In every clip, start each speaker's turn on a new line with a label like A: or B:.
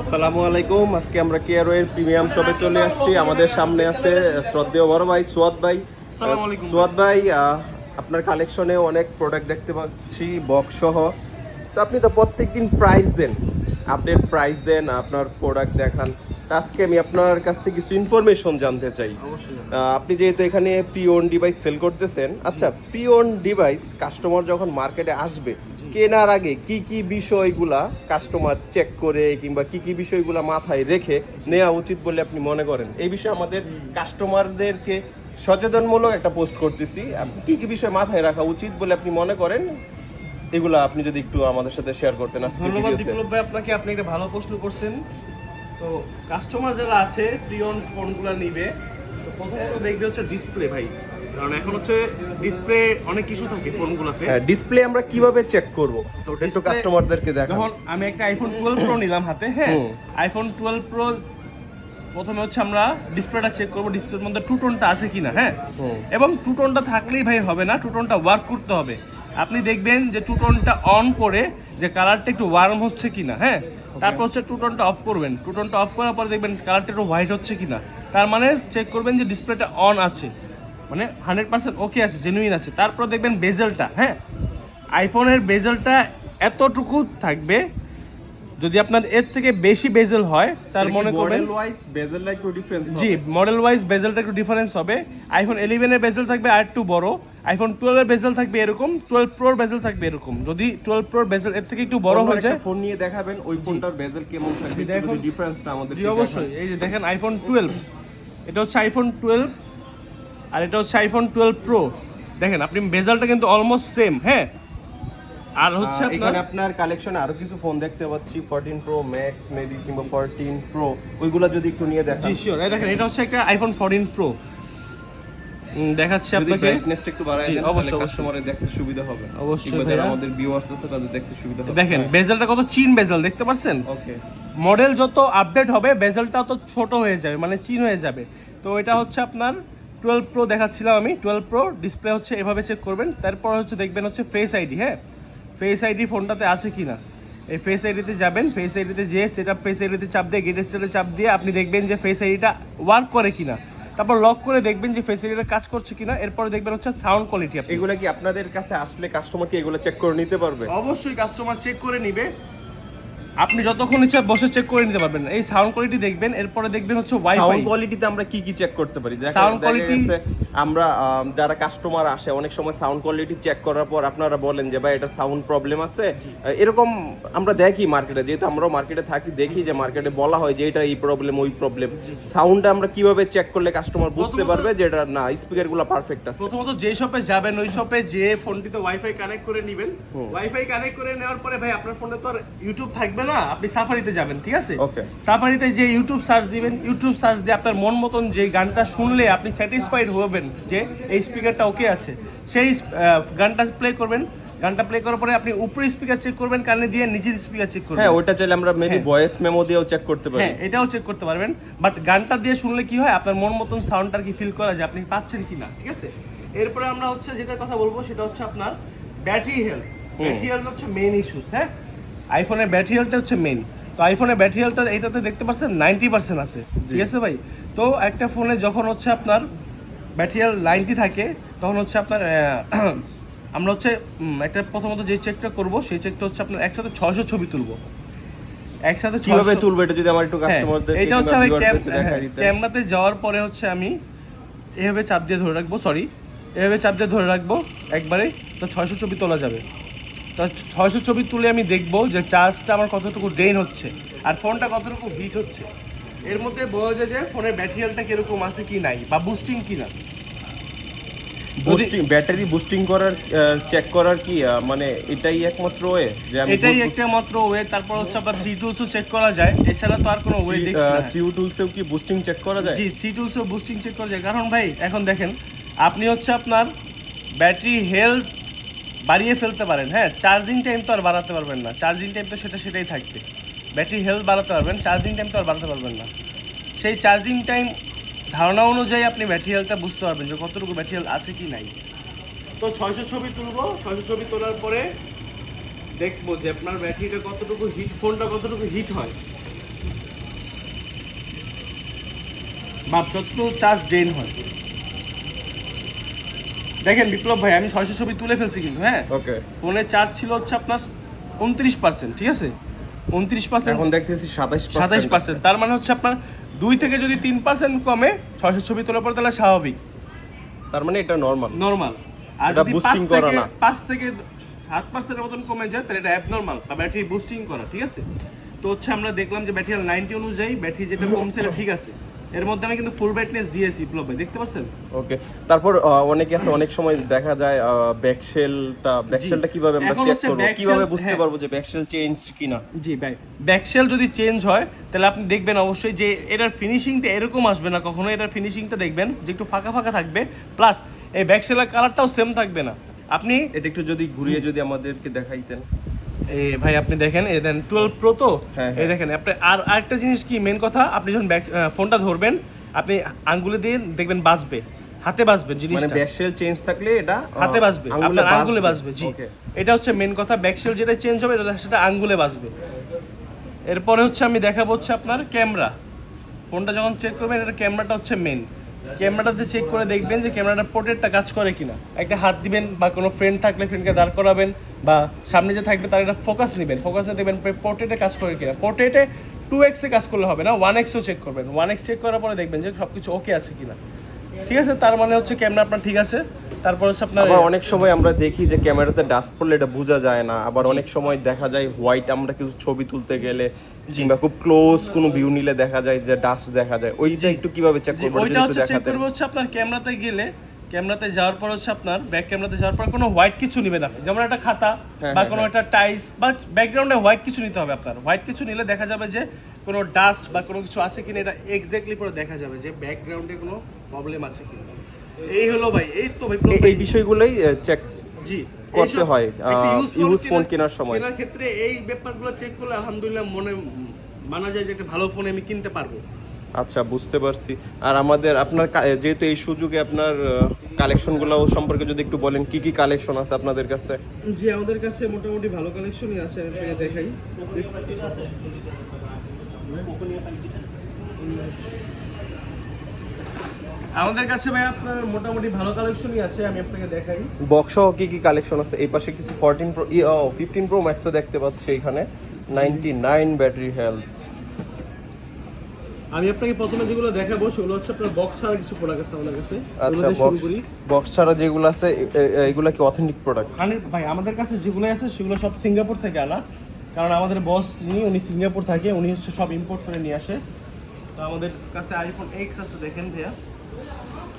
A: আসসালামু আলাইকুম। আজকে আমরা কেয়ারো এর প্রিমিয়াম শপে চলে আসছি। আমাদের সামনে আছে শ্রদ্ধেয় বড় ভাই সুয়াদ ভাই। সুয়াদ ভাই আপনার কালেকশনে অনেক প্রোডাক্ট দেখতে পাচ্ছি বক্স সহ। তো আপনি তো প্রত্যেকদিন প্রাইস দেন আপডেট প্রাইস দেন আপনার প্রোডাক্ট দেখান। আজকে আমি আপনার কাছ থেকে কিছু ইনফরমেশন জানতে চাই। আপনি যেহেতু এখানে পিওন ডিভাইস সেল করতেছেন আচ্ছা পিওন ডিভাইস কাস্টমার যখন মার্কেটে আসবে কেনার আগে কি কি বিষয়গুলা কাস্টমার চেক করে কিংবা কি কি বিষয়গুলা মাথায় রেখে নেওয়া উচিত বলে আপনি মনে করেন? এই বিষয়ে আমাদের কাস্টমারদেরকে সচেতনমূলক একটা পোস্ট করতেছি। কি কি বিষয় মাথায় রাখা উচিত বলে আপনি মনে করেন? এগুলা আপনি যদি একটু আমাদের সাথে শেয়ার করতেন
B: ধন্যবাদ বিপ্লব ভাই আপনাকে আপনি একটা ভালো প্রশ্ন করছেন। তো কাস্টমার যারা আছে প্রিয়ন ফোনগুলো নিবে তো প্রথমত দেখবে হচ্ছে ডিসপ্লে ভাই। কারণ এখন হচ্ছে ডিসপ্লে অনেক কিছু থাকে ফোনগুলোতে
A: হ্যাঁ ডিসপ্লে আমরা কীভাবে চেক করব?
B: তো
A: একটু কাস্টমারদেরকে দেখান।
B: যখন আমি একটা আইফোন টুয়েলভ প্রো নিলাম হাতে হ্যাঁ আইফোন টুয়েলভ প্রো প্রথমে হচ্ছে আমরা ডিসপ্লেটা চেক করব ডিসপ্লের মধ্যে টু টোনটা আছে কিনা হ্যাঁ। এবং টু টোনটা থাকলেই ভাই হবে না টু টোনটা ওয়ার্ক করতে হবে। আপনি দেখবেন যে টু টোনটা অন করে যে কালারটা একটু ওয়ার্ম হচ্ছে কিনা হ্যাঁ। তারপর হচ্ছে টু টোনটা অফ করবেন টু টোনটা অফ করার পরে দেখবেন কালারটা একটু হোয়াইট হচ্ছে কিনা। তার মানে চেক করবেন যে ডিসপ্লেটা অন আছে। মানে হান্ড্রেড পার্সেন্ট ওকে আছে জেনুইন আছে। তারপর দেখবেন বেজেলটা হ্যাঁ? আইফোনের বেজেলটা এতটুকু থাকবে যদি আপনার এর থেকে বেশি বেজেল হয় তার মনে করবেন
A: মডেল ওয়াইজ বেজেলটা একটু ডিফারেন্স
B: জি মডেল ওয়াইজ বেজেলটা একটু ডিফারেন্স হবে। আইফোন ইলেভেনের বেজেল থাকবে আর একটু বড়। আইফোন টুয়েলভের বেজেল থাকবে এরকম টুয়েলভ প্রোর বেজেল থাকবে এরকম। যদি টুয়েলভ প্রোর বেজেল এর থেকে একটু বড় হয়ে যায়
A: ফোন নিয়ে দেখাবেন ওই ফোনটার বেজেল কেমন থাকবে
B: দেখুন।
A: ডিফারেন্সটা আমাদের
B: জি অবশ্যই। এই যে দেখেন আইফোন টুয়েলভ এটা হচ্ছে আইফোন টুয়েলভ আর এটা হচ্ছে আইফোন টুয়েলভ প্রো দেখেন আপনি বেজেলটা কিন্তু অলমোস্ট সেম হ্যাঁ? আর হচ্ছে আপনার
A: এখানে আপনার কালেকশনে আরও কিছু ফোন দেখতে পাচ্ছি 14 প্রো ম্যাক্স মেবি কিংবা 14 প্রো ওইগুলা যদি একটু নিয়ে দেখান।
B: জি শিওর এই দেখেন এটা হচ্ছে একটা আইফোন ফোরটিন প্রো দেখাচ্ছি আপনাকে।
A: ব্রাইটনেসটা একটু বাড়ায় দেন
B: অবশ্যই, অবশ্যই।
A: কাস্টমারের দেখতে সুবিধা হবে।
B: অবশ্যই
A: যারা আমাদের ভিউয়ার্স আছে তাদের দেখতে সুবিধা হবে।
B: দেখেন বেজেলটা কত চিন বেজেল দেখতে পাচ্ছেন
A: ওকে।
B: মডেল যত আপডেট হবে বেজেলটা তত ছোট হয়ে যাবে মানে চিন হয়ে যাবে। তো এটা হচ্ছে আপনার টুয়েলভ প্রো দেখাচ্ছিলাম আমি টুয়েলভ প্রো ডিসপ্লে হচ্ছে এভাবে চেক করবেন। তারপর হচ্ছে দেখবেন হচ্ছে ফেস আইডি হ্যাঁ? ফেস আইডি ফোনটাতে আছে কি না এই ফেস আইডিতে যাবেন ফেস আইডিতে যেয়ে সেটা ফেস আইডিতে চাপ দিয়ে গেটের স্টেলে চাপ দিয়ে আপনি দেখবেন যে ফেস আইডিটা ওয়ার্ক করে কি না তারপর লক করে দেখবেন যে ফেস আইডিটা কাজ করছে কিনা এরপরে দেখবেন হচ্ছে সাউন্ড কোয়ালিটি
A: এগুলা কি আপনাদের কাছে আসলে কাস্টমার কি এগুলো চেক করে নিতে পারবে?
B: অবশ্যই কাস্টমার চেক করে নিবে। আপনি যতক্ষণ ইচ্ছা বসে চেক করে নিতে পারবেন এই সাউন্ড কোয়ালিটি দেখবেন এরপরে দেখবেন হচ্ছে ওয়াইফাই
A: সাউন্ড কোয়ালিটিতে আমরা কি কি চেক করতে পারি?
B: সাউন্ড
A: গেছে আমরা যারা কাস্টমার আসে অনেক সময় সাউন্ড কোয়ালিটি চেক করার পর আপনারা বলেন যে ভাই এটা সাউন্ড প্রবলেম আছে। এরকম আমরা দেখি মার্কেটে যেহেতু আমরাও মার্কেটে থাকি দেখি যে মার্কেটে বলা হয় যে এটা এই প্রবলেম ওই প্রবলেম সাউন্ডটা আমরা কীভাবে চেক করলে কাস্টমার বুঝতে পারবে যে এটা না স্পিকারগুলো পারফেক্ট আছে।
B: প্রথমত যে শপে যাবেন ওই শপে যে ফোনটিতে ওয়াইফাই কানেক্ট করে নেবেন ওয়াইফাই কানেক্ট করে নেওয়ার পরে ভাই আপনার ফোনে তো আর ইউটিউব থাকবে না আপনি সাফারিতে যাবেন ঠিক আছে?
A: Okay.
B: সাফারিতে যে ইউটিউব সার্চ দিবেন ইউটিউব সার্চ দিয়ে আপনার মন মতন যে গানটা শুনলে আপনি স্যাটিসফাইড হবেন। যে এই স্পিকারটা ওকে আছে। সেই গানটা প্লে করবেন। গানটা প্লে করার পরে আপনি উপরে স্পিকার চেক করবেন কানে দিয়ে নিচের স্পিকার চেক করবেন।
A: হ্যাঁ ওটা চাইলে আমরা মেবি ভয়েস মেমো দিয়েও চেক করতে পারি।
B: হ্যাঁ এটাও চেক করতে পারবেন। বাট গানটা দিয়ে শুনলে কি হয় আপনার মন মতন সাউন্ডটা কি ফিল করা যায় আপনি পাচ্ছেন কিনা ঠিক আছে? এরপরে আমরা হচ্ছে যেটা কথা বলব সেটা হচ্ছে আপনার ব্যাটারি হেলথ ব্যাটারি হেলথ হচ্ছে মেইন ইস্যুস হ্যাঁ? আইফোনের ব্যাটারি হেলথটা হচ্ছে মেইন তো আইফোনের ব্যাটারি হেলথটা এটাতে দেখতে পাচ্ছেন নাইনটি পার্সেন্ট আছে। ঠিক আছে ভাই? তো একটা ফোনে যখন হচ্ছে আপনার ব্যাটারি লাইনটি থাকে তখন হচ্ছে আপনার আমরা হচ্ছে একটা প্রথমত যে চেকটা করব সেই চেকটা হচ্ছে আপনার একসাথে ছয়শো ছবি তুলবো। একসাথে
A: কীভাবে
B: 600
A: তুলবে এটা যদি আমার একটু
B: হ্যাঁ,
A: কাস্টমারদের
B: এইটা হচ্ছে আমি হ্যাঁ, ক্যামেরাতে যাওয়ার পরে হচ্ছে আমি এভাবে চাপ দিয়ে ধরে রাখব সরি এভাবে চাপ দিয়ে ধরে রাখব একবারে তো ছয়শো ছবি তোলা যাবে। তো ছয়শো ছবি তুলে আমি দেখব যে চার্জটা আমার কতটুকু ড্রেন হচ্ছে আর ফোনটা কতটুকু হিট হচ্ছে। এর মধ্যে বোঝা যায় যে ফোনের ব্যাটারি হেলথটা কীরকম আছে কি নাই বা বুস্টিং কি না?
A: বুস্টিং ব্যাটারি বুস্টিং করার চেক করার কি মানে এটাই একমাত্র ওয়ে যে
B: এটাই একটা মাত্র ওয়ে তারপর হচ্ছে আপনার থ্রি টুলসও চেক করা যায় এছাড়া তো আর কোনো ওয়ে দেখছি না।
A: চিউ টুলসেও কি বুস্টিং চেক করা যায়?
B: জি থ্রি টুলসও বুস্টিং চেক করা যায়। কারণ ভাই এখন দেখেন আপনি হচ্ছে আপনার ব্যাটারি হেলথ বাড়িয়ে ফেলতে পারেন হ্যাঁ? চার্জিং টাইম তো আর বাড়াতে পারবেন না। চার্জিং টাইম তো সেটা সেটাই থাকবে। ব্যাটারি হেলথ বাড়াতে পারবেন চার্জিং টাইম তো আর বাড়াতে পারবেন না। সেই চার্জিং টাইম ধারণা অনুযায়ী আপনি ব্যাটারি হেলথটা বুঝতে পারবেন যে কতটুকু ব্যাটারি হেলথ আছে কি নাই। তো ছয়শো ছবি তুলবো ছয়শো ছবি তোলার পরে দেখব যে আপনার ব্যাটারিটা কতটুকু হিট ফোনটা কতটুকু হিট হয়। বা যতটুকু চার্জ ড্রেন হয়। দেখেন বিপ্লব ভাই আমি ছয়শো ছবি তুলে ফেলছি কিন্তু হ্যাঁ?
A: ওকে
B: ফোনের চার্জ ছিল হচ্ছে আপনার উনত্রিশ পার্সেন্ট ঠিক আছে? উনত্রিশ পার্সেন্ট
A: এখন দেখতেছি সাতাশ
B: সাতাশ পার্সেন্ট তার মানে হচ্ছে আপনার দুই থেকে যদি তিন পার্সেন্ট কমে ছয়শো ছবি তোলার পর তাহলে স্বাভাবিক।
A: তার মানে এটা নর্মাল
B: নর্মাল আর যদি পাঁচ থেকে। পাঁচ থেকে সাত পার্সেন্টের মতন কমে যায় তাহলে এটা অ্যাবনর্মাল বা ব্যাটারি বুস্টিং করা ঠিক আছে? তো হচ্ছে আমরা দেখলাম যে ব্যাটারি নাইনটি অনুযায়ী ব্যাটারি যেটা কমছে এটা ঠিক আছে। এর মধ্যে আমি কিন্তু ফুল ব্রাইটনেস দিয়েছি বিপ্লব ভাই দেখতে পাচ্ছেন?
A: ওকে তারপর অনেকে আছে অনেক সময় দেখা যায় ব্যাকশেলটা ব্যাকশেলটা কীভাবে আমরা চেক করব? কীভাবে বুঝতে
B: হ্যাঁ।
A: পারব যে ব্যাকশেল চেঞ্জ কিনা?
B: জি ভাই ব্যাকশেল যদি চেঞ্জ হয় তাহলে আপনি দেখবেন অবশ্যই যে এটার ফিনিশিংটা এরকম আসবে না কখনো এটার ফিনিশিংটা দেখবেন যে একটু ফাঁকা ফাঁকা থাকবে। প্লাস এই ব্যাকশেলের কালারটাও সেম থাকবে না। আপনি
A: এটা একটু যদি ঘুরিয়ে যদি আমাদেরকে দেখাইতেন।
B: এ ভাই আপনি দেখেন এ দেন টুয়েলভ প্রো তো?
A: হ্যাঁ,
B: এই দেখেন আপনি আর আরেকটা জিনিস কি মেন কথা আপনি যখন ব্যাক ফোনটা ধরবেন আপনি আঙ্গুলে দিয়ে দেখবেন বাজবে হাতে বাজবে
A: মানে
B: জিনিসটা।
A: ব্যাকশেল চেঞ্জ থাকলে এটা
B: হাতে বাজবে আপনার আঙ্গুলে বাজবে। জি। এটা হচ্ছে মেন কথা ব্যাকশেল যেটা চেঞ্জ হবে সেটা আঙ্গুলে বাজবে। এরপরে হচ্ছে আমি দেখাবো হচ্ছে আপনার ক্যামেরা ফোনটা যখন চেক করবেন এটা ক্যামেরাটা হচ্ছে মেন ক্যামেরাটাতে চেক করে দেখবেন যে ক্যামেরাটা পোর্ট্রেটটা কাজ করে কিনা। একটা হাত দিবেন বা কোনো ফ্রেন্ড থাকলে ফ্রেন্ডকে দাঁড় করাবেন বা সামনে যে থাকবে তার একটা ফোকাস নেবেন। ফোকাসে দেখবেন পোর্ট্রেটে কাজ করে কিনা। পোর্ট্রেটে টু এক্সে কাজ করলে হবে না ওয়ান এক্সও চেক করবেন। ওয়ান এক্স চেক করার পরে দেখবেন যে সব কিছু ওকে আছে কিনা। ঠিক আছে? তার মানে হচ্ছে ক্যামেরা আপনার ঠিক আছে। তারপর হচ্ছে আপনার
A: অনেক সময় আমরা দেখি যে ক্যামেরাতে ডাস্ট পড়লে এটা বোঝা যায় না। আবার অনেক সময় দেখা যায় হোয়াইট আমরা কিছু ছবি তুলতে গেলে কিংবা খুব ক্লোজ কোনো ভিউ নিলে দেখা যায় যে ডাস্ট দেখা যায় ওইটা একটু কীভাবে চেক করব?
B: ওইটা হচ্ছে চেক করবে হচ্ছে আপনার ক্যামেরাতে গেলে ক্যামেরাতে যাওয়ার পর হচ্ছে আপনার ব্যাক ক্যামেরাতে যাওয়ার পর কোনো হোয়াইট কিছু নেবেন আপনি। যেমন একটা খাতা
A: হ্যাঁ,
B: বা
A: হ্যাঁ,
B: কোনো একটা টাইস বা ব্যাকগ্রাউন্ডে হোয়াইট কিছু নিতে হবে আপনার। হোয়াইট কিছু নিলে দেখা যাবে যে কোনো ডাস্ট বা কোনো কিছু আছে কিনা এটা এক্স্যাক্টলি পুরো দেখা যাবে যে ব্যাকগ্রাউন্ডে কোনো প্রবলেম আছে কিনা। এই হলো ভাই এই তো ভাই
A: এই বিষয়গুলোই চেক
B: জি।
A: করতে হয়, use phone
B: কেনার-
A: সময়।
B: কেনার ক্ষেত্রে এই ব্যাপারগুলো চেক করলে আলহামদুলিল্লাহ মনে মানা যায় যে একটা ভালো ফোন আমি কিনতে পারব।
A: আচ্ছা বুঝতে পারছি। আর আমাদের আপনার যেহেতু এই সুযোগে আপনার কালেকশনগুলো সম্পর্কে যদি একটু বলেন কি কি কালেকশন আছে আপনাদের কাছে?
B: জি আমাদের কাছে মোটামুটি ভালো কালেকশনই আছে আমি দেখাই। আমাদের কাছে ভাই আপনার মোটামুটি ভালো কালেকশনই আছে আমি আপনাকে দেখাই।
A: বক্স সহ কি কি কালেকশন আছে? এই পাশে কিছু ফোরটিন প্রো ফিফটিন প্রো ম্যাক্সও দেখতে পাচ্ছি এখানে। নাইনটি নাইন ব্যাটারি হেলথ
B: আমি আপনাকে প্রথমে যেগুলো দেখাবো সেগুলো হচ্ছে আপনার বক্স ছাড়া কিছু প্রোডাক্ট আছে আমাদের কাছে।
A: আচ্ছা
B: শুরু করি।
A: বক্স ছাড়া যেগুলো আছে এ- এ- কি অথেন্টিক প্রোডাক্ট
B: হান্ড্রেড ভাই আমাদের কাছে যেগুলো আছে সেগুলো সব সিঙ্গাপুর থেকে আনা। কারণ আমাদের বস যিনি উনি সিঙ্গাপুর থাকে উনি হচ্ছে সব ইম্পোর্ট করে নিয়ে আসে। তো আমাদের কাছে আইফোন এক্স আছে দেখেন ভাইয়া।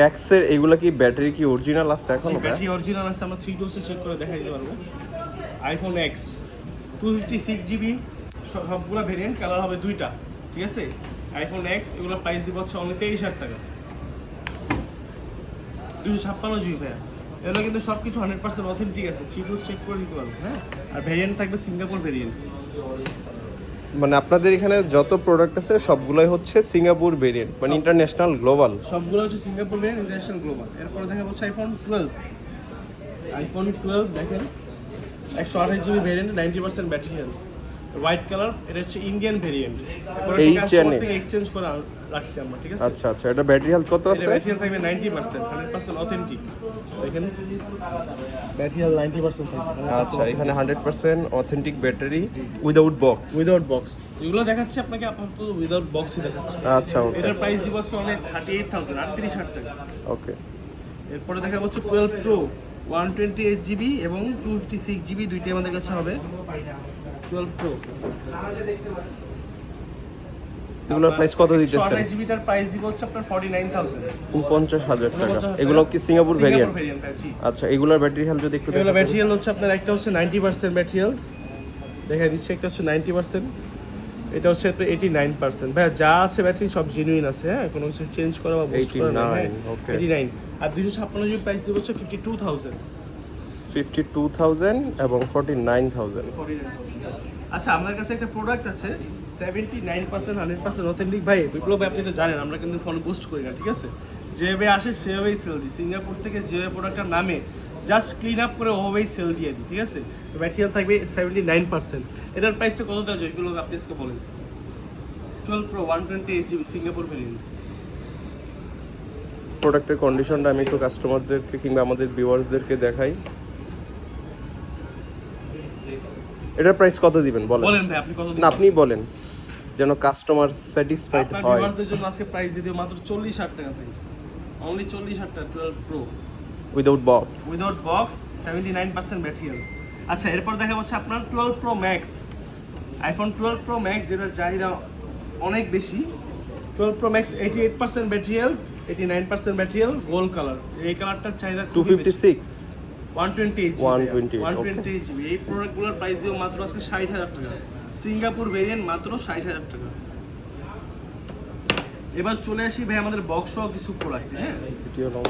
A: এক্সের এগুলা কি ব্যাটারি কি অরিজিনাল আছে এখন
B: ব্যাটারি অরিজিনাল আছে আমরা থ্রি ডোসে চেক করে দেখাই দিতে পারব। IPhone X two fifty six GB সবগুলো ভেরিয়েন্ট কালার হবে দুইটা ঠিক আছে? আইফোন এক্স এগুলো প্রাইস দিব হচ্ছে অনলি তেইশ হাজার টাকা। দুশো ছাপ্পান্ন জিবি ভাইয়া। এগুলো কিন্তু সব কিছু হান্ড্রেড পার্সেন্ট অথেন্টিক আছে থ্রি ডোজ চেক করে দিতে পারব হ্যাঁ? আর ভেরিয়েন্ট থাকবে সিঙ্গাপুর ভেরিয়েন্ট
A: মানে আপনাদের এখানে যত প্রোডাক্ট আছে, সবগুলোই হচ্ছে সিঙ্গাপুর ভেরিয়েন্ট মানে ইন্টারন্যাশনাল গ্লোবাল
B: সবগুলো হচ্ছে সিঙ্গাপুর ভেরিয়েন্ট ইন্টারন্যাশনাল গ্লোবাল এরপরে দেখা যাচ্ছে আইফোন টুয়েলভ আইফোন টুয়েলভ দেখেন, একশো আঠাশ GB variant ninety percent battery health white colour এটা হচ্ছে ইন্ডিয়ান ভেরিয়েন্ট
A: এই
B: কাস্টমার থেকে এক্সচেঞ্জ করে রাখছি আমরা ঠিক আছে?
A: আচ্ছা আচ্ছা এটা ব্যাটারি হেলথ কত আছে?
B: ব্যাটারি থাকবে ninety percent hundred percent authentic দেখেন। ব্যাটারি হেলথ নাইনটি পার্সেন্ট থাকবে
A: আচ্ছা এখানে hundred percent authentic battery without box
B: without box এগুলো দেখাচ্ছি আপনাকে আপাতত উইদাউট বক্সই দেখাচ্ছি।
A: আচ্ছা ওকে
B: এটার প্রাইস দিব আজকে অনেক থার্টি এইট থাউজেন্ড আটত্রিশ হাজার টাকা।
A: ওকে
B: এরপরে দেখা হচ্ছে twelve pro one twenty eight GB এবং টু ফিফটি সিক্স জিবি দুইটাই আমাদের কাছে হবে। টুয়েলভ প্রো
A: এগুলোর প্রাইস কত দিতেছেন?
B: আঠাশ জিবিটার প্রাইস দিব হচ্ছে আপনার ফর্টি নাইন থাউজেন্ড
A: উনপঞ্চাশ হাজার টাকা। এগুলো কি সিঙ্গাপুর ভেরিয়েন্ট
B: ভেরিয়েন্ট
A: আচ্ছা এগুলোর ব্যাটারি হেলথ যদি একটু
B: এগুলো
A: দেখাতেন।
B: ব্যাটারিয়াল হচ্ছে আপনার একটা হচ্ছে নাইনটি পার্সেন্ট ব্যাটারিয়াল দেখা দিচ্ছে একটা হচ্ছে নাইনটি পার্সেন্ট এটা হচ্ছে নাইন পার্সেন্ট ভাই যা আছে ব্যাটারি সব জেনুইন আছে হ্যাঁ কোনো কিছু চেঞ্জ করা বা বুস্ট করা না
A: 89,
B: নাইন আর দুশো ছাপ্পান্ন জিবি প্রাইস দিব হচ্ছে fifty two thousand
A: fifty two thousand এবং ফর্টি নাইন থাউজেন্ড।
B: আচ্ছা আমার কাছে একটা প্রোডাক্ট আছে seventy nine percent hundred percent authentic ভাই বিপ্লব ভাই, আপনি তো জানেন আমরা কিন্তু ফোন বুস্ট করি না ঠিক আছে? যেভাবে আসে সেভাবেই সেল দিই। সিঙ্গাপুর থেকে যেভাবে প্রোডাক্টটা নামে জাস্ট ক্লিন আপ করে ওভাবেই সেল দিয়ে দিই ঠিক আছে? তো ম্যাটেরিয়াল থাকবে সেভেন্টি নাইন পার্সেন্ট। এটার প্রাইসটা কত দেওয়া যায়? বিপ্লব আপনি আজকে বলেন। Twelve pro one twenty eight GB Singapore variant
A: প্রোডাক্টের কন্ডিশনটা আমি একটু কাস্টমারদেরকে কিংবা আমাদের ভিউয়ার্সদেরকে দেখাই। এটার প্রাইস কত দিবেন? বলেন।
B: বলেন ভাই আপনি কত
A: না আপনি বলেন যেন কাস্টমার স্যাটিসফাইড হয়।
B: আপনার ভিউয়ার্সদের জন্য আজকে প্রাইস দিয়ে মাত্র চল্লিশ হাজার টাকা ভাই। অনলি চল্লিশ হাজার টাকা twelve pro
A: without box
B: without box seventy nine percent ব্যাটারিয়াল আচ্ছা এরপর দেখা যাচ্ছে আপনার twelve pro max iPhone twelve pro max যেটার চাহিদা অনেক বেশি। Twelve pro max eighty eight percent ব্যাটারিয়াল eighty nine percent ব্যাটারিয়াল গোল্ড কালার এই কালারটার চাহিদা
A: two fifty six
B: one twenty eight
A: 128,
B: one twenty eight GB এই প্রোডাক্টগুলোর প্রাইস মাত্র আজকে ষাট হাজার টাকা। সিঙ্গাপুর ভেরিয়েন্ট মাত্র ষাট হাজার টাকা। এবার চলে আসি ভাই আমাদের বক্স কিছু প্রোডাক্ট হ্যাঁ?
A: Video long